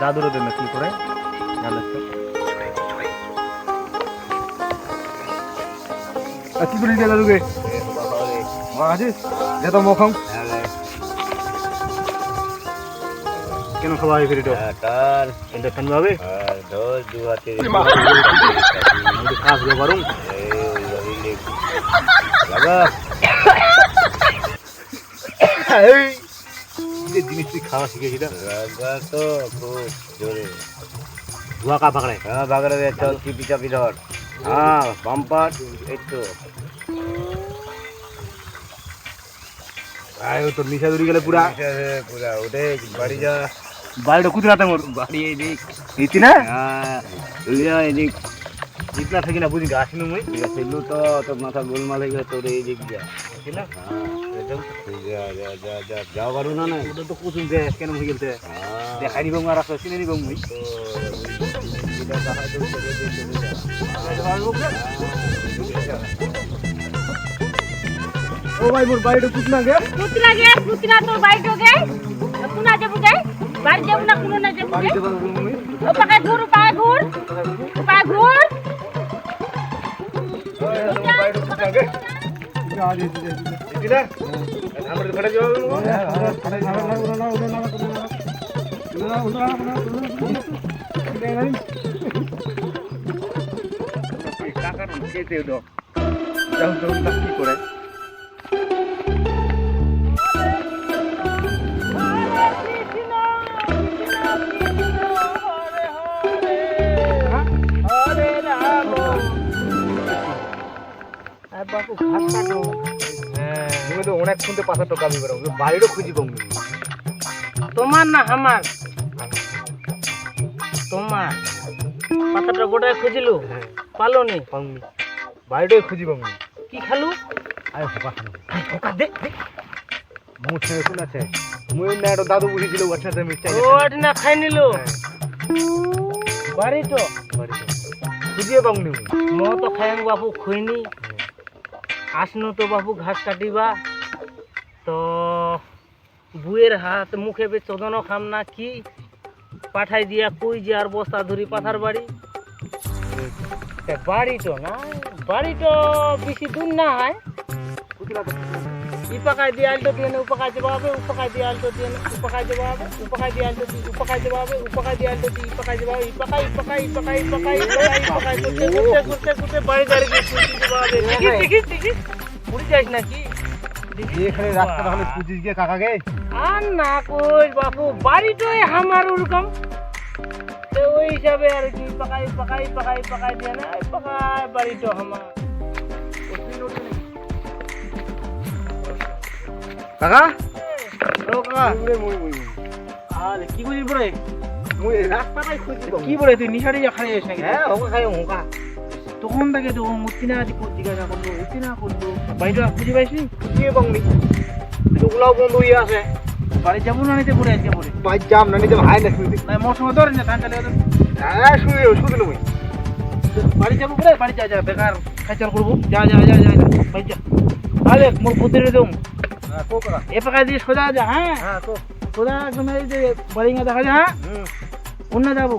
দাদুরও দেন কি করে কি করে দিয়ে দাদুকে? আছিস? যা তো মখাম কেন খাওয়া হয় ফিরে তার। ইন্ডাকশন ভাবে দশ দু হাতে কাজ এই যে জিনিস তুই খাওয়া শিখেছিস লাগা তো খুব জোরে। ধোয়া কা পাকড়ে হ্যাঁ চল চিপি চাপি ধর। হ্যাঁ। বাম্পার এই তো। আয় নিশা গেলে পুরা। পুরা বাড়ি যা। বাড়িটা মোর? বাড়ি এদিক। না? হ্যাঁ এদিক। থাকি না বুঝি আসিনু মুই সেলু তো তোর মাথা গোলমাল হয়ে গেছে তোর এই দিক যা। ঠিক না যা যা যা যা যাও পারু না না ওটা তো দে কেন হ্যাঁ দেখাই দিবং আর আছে চিনে দিবং মুই যা ও ভাই মোর বাড়িটা কুতনা গে কুতরা গে কুতরা তোর বাড়িটো গে কুনা যাব গে বাড়ি যাব না কুনো না যাব গে ও পাকা ঘুর পাকা ঘুর পাকা ঘুর গে যা দে দে ইতি না আমার ঘরে যাও হ্যাঁ ঘরে না না না না না টাকা খেতে দাও যাও যাও কি করে বাবু ঘাস কাটো তুমি তো অনেক শুনতে পাথর টোকা আমি বেরো বাড়িরও খুঁজি পাবো। তোমার না আমার। তোমার। পাতাটা গোটায় খুঁজিলু? হ্যাঁ। পালো নি পাবনি বাড়িটাই খুঁজি পাবনি কি খালু? আয় হোকা হোকা দে দে। মুখ ছেড়ে শুনে আছে? মুই না একটা দাদু বুঝি দিল একসাথে মিষ্টাই ওট না খাই নিলু? বাড়ি তো বাড়িতে। খুঁজিয়ে পাবনি মুই মো তো খাইং বাবু খুইনি। আসনু তো বাবু, ঘাস কাটিবা। তো বুয়ের হাত, মুখে বে চোদন খাম না কি? পাঠাই দিয়া কই যে আর বস্তা ধরি পাথার বাড়ি? বাড়ি তো না বাড়ি তো বেশি দূর না হয় কুতলা তো ই পাকায় দিয়ে আলটো দিয়ে উপকায় জবাবে উপকায় দিয়ে আলটো দিয়ে উপকায় জবাবে উপকায় দিয়ে আলটো দিয়ে উপকায় জবাবে উপকায় দিয়ে আলটো দিয়ে উপকায় জবাবে ইপাকাই ইপাকাই ইপাকাই ইপাকাই ইপাকাই ইপাকাই করতে করতে করতে করতে বাড়ি দাঁড়ি গিয়ে পুঁজি দেখিস দেখিস দেখিস পুরি যাইস নাকি এখানে রাস্তা তাহলে খুঁজিস গিয়ে কাকাকে আর না কই বাপু বাড়িটাই আমার ওরকম তো ওই হিসাবে আর কি পাকাই পাকাই পাকাই পাকাই দিয়ে না পাকাই বাড়িটা আমার কাকা? ও কাকা। মুই মুই আরে কি বুঝি বড়ে মুই রাস্তাটাই খুঁজি পাবো কি বলে তুই নিশাড়ি যা খাই আস নাকি হ্যাঁ হোকা খাই হোকা তখন থেকে তো মূর্তি না আদি জিজ্ঞাসা করল এটি না করল বাড়িটা খুঁজে পাইসনি খুঁজিয়ে পাবনি টুকলাও বন্ধ হয়ে আছে। বাড়ি যাব না নিতে পড়ে আজকে পড়ে বাইক জাম না নিতে ভাই না শুধু না মোর সঙ্গে ধরে না ধান ধরে। হ্যাঁ শুয়ে শুধু মুই। বাড়ি যাব পড়ে বাড়ি যা যা বেকার খাইচাল করব। যা যা যা যা বাড়ি যা। তাহলে মোর বুদ্ধিরে দেবো। কো এ পাকা দিয়ে সোজা যা হ্যাঁ? হ্যাঁ সোজা একদম এই যে বাড়িঙ্গা দেখা যায় হ্যাঁ? অন্য যাব।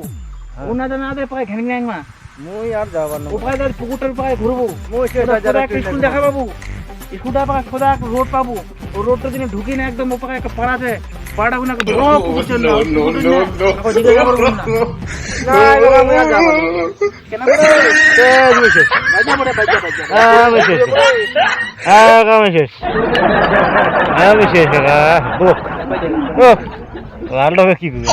হ্যাঁ। অন্য যা না দে পাকায় ঘেন ঘেন মা। মুই আর যাবার না। ও পাকায় পুকুরটার পায়ে ঘুরবো। মুই সোজা একটা স্কুল দেখা পাবো স্কুলটা পাকা সোজা রোড পাবো। রোডটা দিনে ঢুকি না একদম ও পাকায় একটা পাড়া আছে পাড়াটা কোনো একটা বড় পুকুর চল না এখন জিজ্ঞাসা করবো না না বাবা মুই আর যাবার না কেন করে এ বুঝছে বাজা পড়ে বাজা বাজা হ্যাঁ বুঝছে হ্যাঁ কাম শেষ হ্যাঁ বুঝছে কাকা ও ও লালটাকে কি করবে